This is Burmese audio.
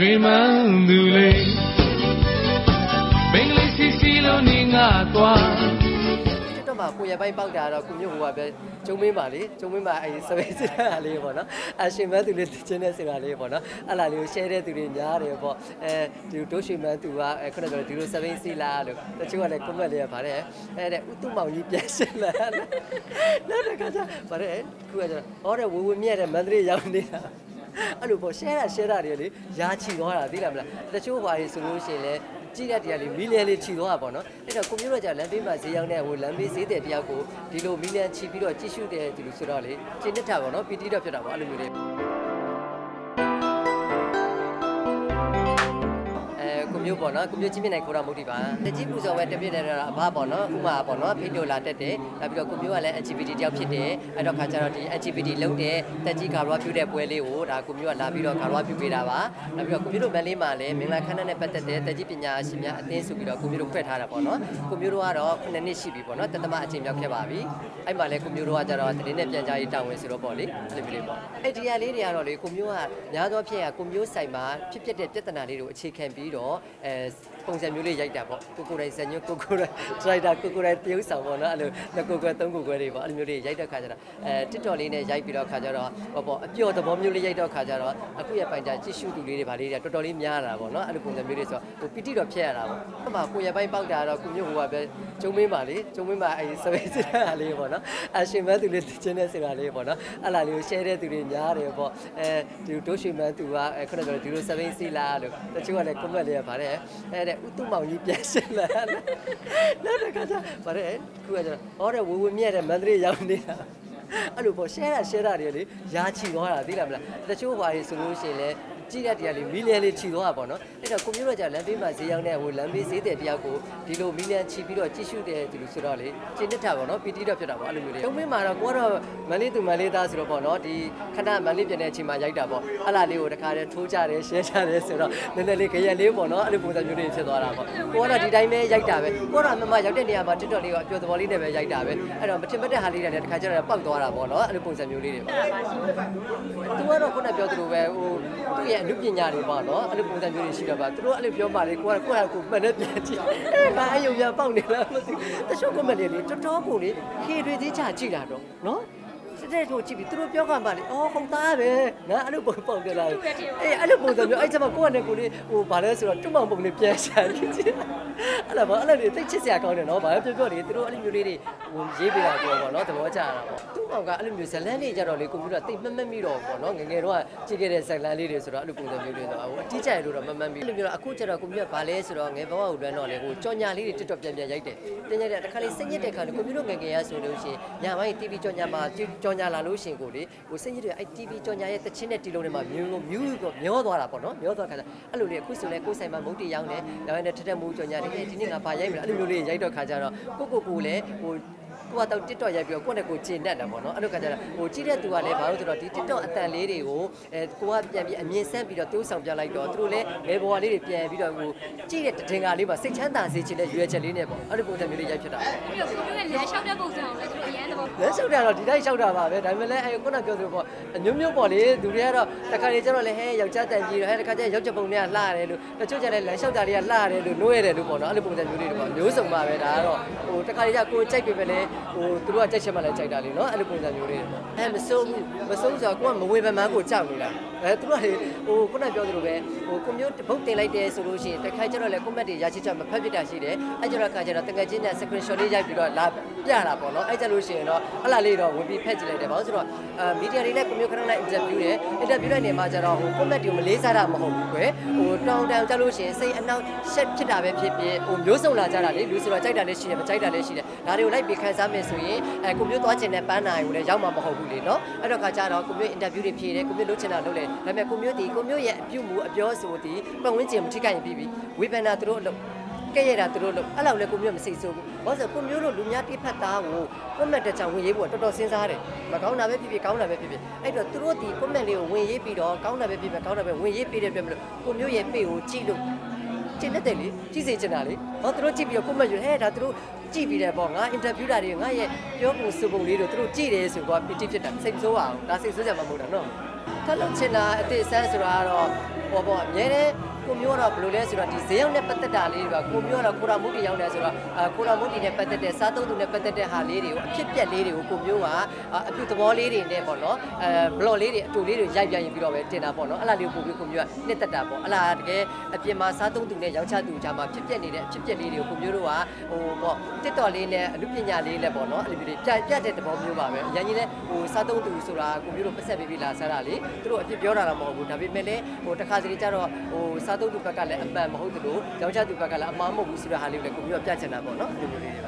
ရွှေမန်းသူလေးဘင်္ဂလီစီစီလိုနေငါသွားတက်တော့မှကိုရပိုင်းပေါက်တာတော့ကိုမျိုးဟိုကပဲကျုံမင်းပါလေကျုံမင်းပါအဲစပယ်စစ်တာလေးပေါ့နော်အရှင်မန်းသူလေးချင်းတဲ့စင်တာလေးပေါ့နော်အဲ့လာလေးကို share တဲ့သူတွေများတယ်ပေါ့အဲဒီဒိုးရွှေမန်းသူကအဲခုနကပြောဒီလိုစပယ်စီလာလို့တချို့ကလည်း comment လေးကပါတယ်အဲတဲ့ဥတုမောင်ကြီးပြန်ရှင်းလာနောက်တစ်ခါကျပါတယ်ခုကကျတော့ဟောတဲ့ဝဝမြက်တဲ့မန္တလေးရောက်နေတာ အဲ့လိုပေါ့ share တာ share တာတွေလေရာချီသွားတာသိလားမလားတချို့ဘာတွေဆိုလို့ရှိရင်လည်းကြည့်တဲ့တရားလေးမီလီယံလေးချီသွားတာပေါ့နော်အဲ့တော့ကွန်ပျူတာကြာလမ်းဘေးမှာဈေးရောက်တဲ့ဟိုလမ်းဘေးဈေးတဲ့တရားကိုဒီလိုမီလီယံချီပြီးတော့ကြည့်ရှုတဲ့ဒီလိုဆိုတော့လေကျင်းနေတာပေါ့နော်ပီတိတော့ဖြစ်တာပေါ့အဲ့လိုမျိုးလေး အဲကွန်ပျူပေါ့နော်ကွန်ပျူချင်းမြင့်နိုင်ခိုးတာမဟုတ်ဒီပါတကြီးပူဇော်ပဲတပြည့်တယ်တော့အဘပေါ့နော်ဥမာပေါ့နော်ဖိတ်တို့လာတက်တယ်နောက်ပြီးတော့ကွန်ပျူကလည်း LGBT တယောက်ဖြစ်တယ်အဲ့တော့ခါကျတော့ဒီ LGBT လုံးတဲ့တက်ကြီးကာရွာပြုတဲ့ပွဲလေးကိုဒါကွန်ပျူကလာပြီးတော့ကာရွာပြုပေးတာပါနောက်ပြီးတော့ကွန်ပျူတို့မန်လေးမှာလည်းမင်္ဂလာခန်းနဲ့ပတ်သက်တဲ့တက်ကြီးပညာရှင်များအသင်းဆိုပြီးတော့ကွန်ပျူတို့ဖွဲ့ထားတာပေါ့နော်ကွန်ပျူတို့ကတော့9နှစ်ရှိပြီပေါ့နော်တသမအချိန်မြောက်ခဲ့ပါပြီအဲ့မှာလည်းကွန်ပျူတို့ကကျတော့တရင်နဲ့ပြန်ကြားရေးတာဝန်ဆိုတော့ပေါ့လေအဲ့လိုမျိုးလေးပေါ့အဲ့ဒီရလေးတွေကတော့လေကွန်ပျူကများသောဖြင့်ကကွန်ပျူဆိုင်မှာဖြစ်ပျက်တဲ့ပြဿနာလေးတွေကိုအခြေခံပြီးတော့ as ပုံစံမျိုးလေးရိုက်တာပေါ့ကိုကိုယ်တိုင်ဇာညွတ်ကိုကိုယ်တိုင်ဒရိုက်တာကိုကိုယ်တိုင်တရုပ်ဆောင်ပေါ့နော်အဲ့လိုနှစ်ကိုယ်ကွယ်သုံးကိုယ်ကွယ်တွေပေါ့အဲ့လိုမျိုးလေးရိုက်တဲ့ခါကျတော့အဲ TikTok လေးနဲ့ရိုက်ပြီးတော့ခါကျတော့ဟောပေါ့အပျော်သဘောမျိုးလေးရိုက်တော့ခါကျတော့အခုရပိုင်ကြကြည့်ရှုသူလေးတွေဗာလေးတွေတော်တော်လေးများလာတာပေါ့နော်အဲ့လိုပုံစံမျိုးလေးဆိုတော့ဟိုပီတိတော့ဖြစ်ရတာပေါ့အဲ့မှာကိုရပိုင်းပေါက်တာတော့ကိုမျိုးဟိုကပဲကျုံမင်းပါလေကျုံမင်းပါအဲစပယ်စစ်တာလေးပေါ့နော်အရှင်မန်းသူလေးချင်းတဲ့စင်တာလေးပေါ့နော်အဲ့လာလေးကို share တဲ့သူတွေများတယ်ပေါ့အဲဒီဒိုးရွှေမန်းသူကအဲခုနကပြောဒီလိုစပယ်စီလာလို့တချို့ကလည်း comment လေးကပါတယ်အဲတဲ့ဥတုမောင်ကြီးပြန်ရှင်းလာနောက်တစ်ခါကျပါတယ်ခုကကျတော့ဟောတဲ့ဝဝမြက်တဲ့မန္တလေးရောက်နေတာအဲ့လိုပေါ့ share တာ share တာတွေလေရာချီသွားတာသိလားမလားတချို့ဘာတွေဆိုလို့ရှိရင်လည်း ကြည့်တဲ့တရားလေးမီလီယံလေးချီသွားတာပေါ့နော်အဲ့တော့ကွန်ပျူတာကြာလမ်းဘေးမှာဈေးရောက်တဲ့ဟိုလမ်းဘေးဈေးတဲ့တရားကိုဒီလိုမီလီယံချီပြီးတော့ကြည့်ရှုတဲ့ဒီလိုဆိုတော့လေကျင်းနေတာပေါ့နော်ပီတိတော့ဖြစ်တာပေါ့အဲ့လိုမျိုးလေးတုံးမင်းမှာတော့ကိုကတော့မန်လေးသူမန်လေးသားဆိုတော့ပေါ့နော်ဒီခဏမန်လေးပြန်တဲ့အချိန်မှာရိုက်တာပေါ့အဲ့လာလေးကိုတခါတည်းထိုးကြတယ် share ကြတယ်ဆိုတော့နည်းနည်းလေးကြရက်လေးပေါ့နော်အဲ့လိုပုံစံမျိုးလေးဖြစ်သွားတာပေါ့ကိုကတော့ဒီတိုင်းပဲရိုက်တာပဲကိုကတော့မမရောက်တဲ့နေရာမှာ TikTok လေးကိုအပြောသဘောလေးနဲ့ပဲရိုက်တာပဲအဲ့တော့မထင်မှတ်တဲ့ဟာလေးတွေလည်းတခါကျတော့ပောက်သွားတာပေါ့နော်အဲ့လိုပုံစံမျိုးလေးတွေပေါ့သူကတော့ခုနပြောသလိုပဲဟိုသူ့ရဲ့အမှုပညာတွေပေါ့နော်အဲ့လိုပုံစံမျိုးတွေရှိတော့ပါသူတို့အဲ့လိုပြောပါလေကိုကကိုကကိုမှန်နဲ့ပြန်ကြည့်အဲဘာအယုံပြပေါက်နေလားမသိတချို့ကမလေးလေတော်တော်ကိုလေခေတွေသေးချာကြည့်တာတော့နော် တက်တဲ့ထို့ကြည့်ပြီးသူတို့ပြောကမှလေအော်ဟုတ်သားပဲငါအဲ့လိုပုံပေါက်ကြလာအေးအဲ့လိုပုံစံမျိုးအဲ့ကျမကိုကနဲ့ကိုလေးဟိုဘာလဲဆိုတော့တွတ်မောင်ပုံလေးပြန်ရှာကြည့်အဲ့လိုပေါ့အဲ့လိုတွေသိချစ်စရာကောင်းတယ်နော်ဘာပဲပြောပြောလေသူတို့အဲ့လိုမျိုးလေးတွေဟိုရေးပေးတာပြောပေါ့နော်သဘောကျတာပေါ့သူ့အောင်ကအဲ့လိုမျိုးဇလန်းလေးကြတော့လေကွန်ပျူတာသိမမှတ်မိတော့ပေါ့နော်ငငယ်တော့ကြည့်ခဲ့တဲ့ဇလန်းလေးတွေဆိုတော့အဲ့လိုပုံစံမျိုးတွေတော့ဟိုအတိကျရလို့တော့မမှတ်မိအဲ့လိုမျိုးတော့အခုကျတော့ကွန်ပျူတာဘာလဲဆိုတော့ငယ်ဘဝကိုလွမ်းတော့လေဟိုကြော်ညာလေးတွေတက်တော့ပြန်ပြန်ရိုက်တယ်တင်ရိုက်တဲ့တစ်ခါလေးစိတ်ညစ်တဲ့ခါလေကွန်ပျူတာငငယ်ရဆိုလို့ရှိရင်ညာပိုင်း TV ကြော်ညာမှာကြော်ညာလာလို့ရှိရင်ကိုလေဟိုစိတ်ညစ်တဲ့အဲ့ TV ကြော်ညာရဲ့တချင်းတဲ့တီလုံးတွေမှာမြူမြူကိုမျောသွားတာပေါ့နော်မျောသွားခါကျအဲ့လိုလေအခုဆိုလဲကိုယ်ဆိုင်မှာမုတ်တီရောင်းတယ်ဒါပေမဲ့ထက်ထက်မူကြော်ညာတယ်ဒီနေ့ငါဘာရိုက်မလဲအဲ့လိုမျိုးလေးရိုက်တော့ခါကျတော့ကိုကိုကိုလည်းဟို ကိုကတော့ TikTok ရိုက်ပြီးတော့ကိုယ့်နဲ့ကိုယ်ကျင့်တတ်တာပေါ့နော်အဲ့လိုကကြတာဟိုကြည့်တဲ့သူကလည်းဘာလို့ဆိုတော့ဒီ TikTok အတန်လေးတွေကိုအဲကိုကပြန်ပြီးအမြင်ဆန်းပြီးတော့တိုးဆောင်ပြလိုက်တော့သူတို့လည်းငယ်ဘဝလေးတွေပြန်ပြီးတော့ဟိုကြည့်တဲ့တင်္ကာလေးမှာစိတ်ချမ်းသာစေချင်တဲ့ရွေးချက်လေးနဲ့ပေါ့အဲ့လိုပုံစံမျိုးလေးရိုက်ဖြစ်တာပေါ့ပြီးတော့ကိုတို့ရဲ့လမ်းလျှောက်တဲ့ပုံစံကိုလည်းသူတို့အရန်သဘောလက်လျှောက်တာတော့ဒီတိုင်းလျှောက်တာပါပဲဒါပေမဲ့လည်းအဲခုနပြောသလိုပေါ့အမျိုးမျိုးပေါ့လေသူတွေကတော့တခါလေကျတော့လေဟဲယောက်ျားတန်ကြီးတော့ဟဲတခါကျယောက်ျားပုံတွေကလှရတယ်လို့တချို့ကျလည်းလမ်းလျှောက်တာတွေကလှရတယ်လို့နှိုးရတယ်လို့ပေါ့နော်အဲ့လိုပုံစံမျိုးလေးတွေပေါ့မျိုးစုံပါပဲဒါကတော့ဟိုတခါလေကျကိုယ်ကြိုက်ပေမဲ့လည်းဟိုသူတို့ကကြိုက်ချက်မှလည်းကြိုက်တာလေနော်အဲ့လိုပုံစံမျိုးလေးတွေပေါ့အဲမစိုးဘူးမစိုးဘူးဆိုတော့ကိုကမဝေဖန်မှန်းကိုကြောက်နေတာအဲသူတို့ကလေဟိုခုနပြောသလိုပဲဟိုကွန်ပျူတာဘုတ်တင်လိုက်တယ်ဆိုလို့ရှိရင်တခါကျတော့လေ comment တွေရရှိချက်မဖတ်ဖြစ်တာရှိတယ်အဲ့ကျတော့ခါကျတော့တကယ်ချင်းနဲ့ screenshot လေးရိုက်ပြီးတော့လာပြတာပေါ့နော်အဲ့ကျလို့ရှိရင်တော့အဲ့လာလေးတော့ဝင်ပြီးဖက်ကြည့်လိုက်တယ်ဘာလို့ဆိုတော့အာမီဒီယာတွေနဲ့ကွန်ပျူတာခဏနဲ့ interview တယ် interview တဲ့နေမှာကျတော့ဟို comment တွေကိုမလေးစားတာမဟုတ်ဘူးကွယ်ဟိုတောင်းတန်ကြလို့ရှိရင်စိတ်အနှောက်ရှက်ဖြစ်တာပဲဖြစ်ဖြစ်ဟိုမျိုးစုံလာကြတာလေလူဆိုတော့ကြိုက်တာလည်းရှိတယ်မကြိုက်တာလည်းရှိတယ်ဒါတွေကိုလိုက်ပြီးခန်းစားမယ်ဆိုရင်အဲကွန်ပျူတာသွားချင်တဲ့ပန်းနိုင်ကိုလည်းရောက်မှာမဟုတ်ဘူးလေနော်အဲ့တော့ခါကျတော့ကွန်ပျူတာ interview တွေဖြေတယ်ကွန်ပျူတာလုပ်ချင်တာလုပ်လေဒါပေမဲ့ကွန်ပျူတာဒီကွန်ပျူတာရဲ့အပြုမူအပြောဆိုဒီပတ်ဝန်းကျင်မထိခိုက်ရင်ပြီးပြီဝေဖန်တာသူတို့အလုပ်ကဲ့ရတာသူတို့လို့အဲ့လောက်လဲကိုမျိုးမစိတ်ဆိုးဘူးဘာလို့ဆိုကိုမျိုးတို့လူများတိဖက်သားကိုကွန်မန့်တစ်ချောင်ဝင်ရေးဖို့တော်တော်စဉ်းစားတယ်မကောင်းတာပဲဖြစ်ဖြစ်ကောင်းတာပဲဖြစ်ဖြစ်အဲ့တော့သူတို့ဒီကွန်မန့်လေးကိုဝင်ရေးပြီးတော့ကောင်းတာပဲဖြစ်ဖြစ်ကောင်းတာပဲဝင်ရေးပြီးတဲ့အတွက်မလို့ကိုမျိုးရဲ့ပေကိုကြည့်လို့ ကျင်းတဲ့လေကြည့်စေချင်တာလေဟောသူတို့ကြည့်ပြီးတော့ကွန်မန့်ယူဟဲ့ဒါသူတို့ကြည့်ပြီးတယ်ပေါ့ငါအင်တာဗျူးတာတွေငါရဲ့ပြောပုံဆိုပုံလေးတို့သူတို့ကြည့်တယ်ဆိုတော့ပီတိဖြစ်တာစိတ်ဆိုးအောင်ဒါစိတ်ဆိုးကြမှာမဟုတ်တာနော်တ်လုပ်ချင်တာအသေးစမ်းဆိုတာကတော့ဟောပေါ့အများနဲ့ ကိုမျိုးတော့ဘယ်လိုလဲဆိုတော့ဒီဈေးရောက်နဲ့ပတ်သက်တာလေးတွေကကိုမျိုးတော့ကိုရာမုတ်တီရောက်နေဆိုတော့အာကိုရာမုတ်တီနဲ့ပတ်သက်တဲ့စားသုံးသူနဲ့ပတ်သက်တဲ့ဟာလေးတွေကိုအဖြစ်ပြက်လေးတွေကိုကိုမျိုးကအပြုသဘောလေးတွေနဲ့ပေါ့နော်အဲဘလော့လေးတွေအတူလေးတွေရိုက်ပြရင်ပြီးတော့ပဲတင်တာပေါ့နော်အဲ့လားလေးကိုကိုမျိုးကိုမျိုးကနှစ်သက်တာပေါ့အဲ့လားတကယ်အပြင်မှာစားသုံးသူနဲ့ရောင်းချသူကြားမှာဖြစ်ပြက်နေတဲ့အဖြစ်ပြက်လေးတွေကိုကိုမျိုးတို့ကဟိုပေါ့တစ်တော်လေးနဲ့အမှုပညာလေးနဲ့ပေါ့နော်အဲ့လိုမျိုးတွေပြပြတဲ့သဘောမျိုးပါပဲအရင်ကြီးလဲဟိုစားသုံးသူဆိုတာကိုမျိုးတို့ပတ်ဆက်ပေးပြီးလာစားတာလေသူတို့အဖြစ်ပြောတာတော့မဟုတ်ဘူးဒါပေမဲ့လည်းဟိုတစ်ခါစီကြတော့ဟိုစားသုံးသူဘက်ကလည်းအမှန်မဟုတ်သလိုရောင်းချသူဘက်ကလည်းအမှားမဟုတ်ဘူးဆိုတဲ့ဟာလေးကိုလည်းကိုမျိုးကပြချင်တာပေါ့နော်အဲ့လိုမျိုးလေးတွေပါ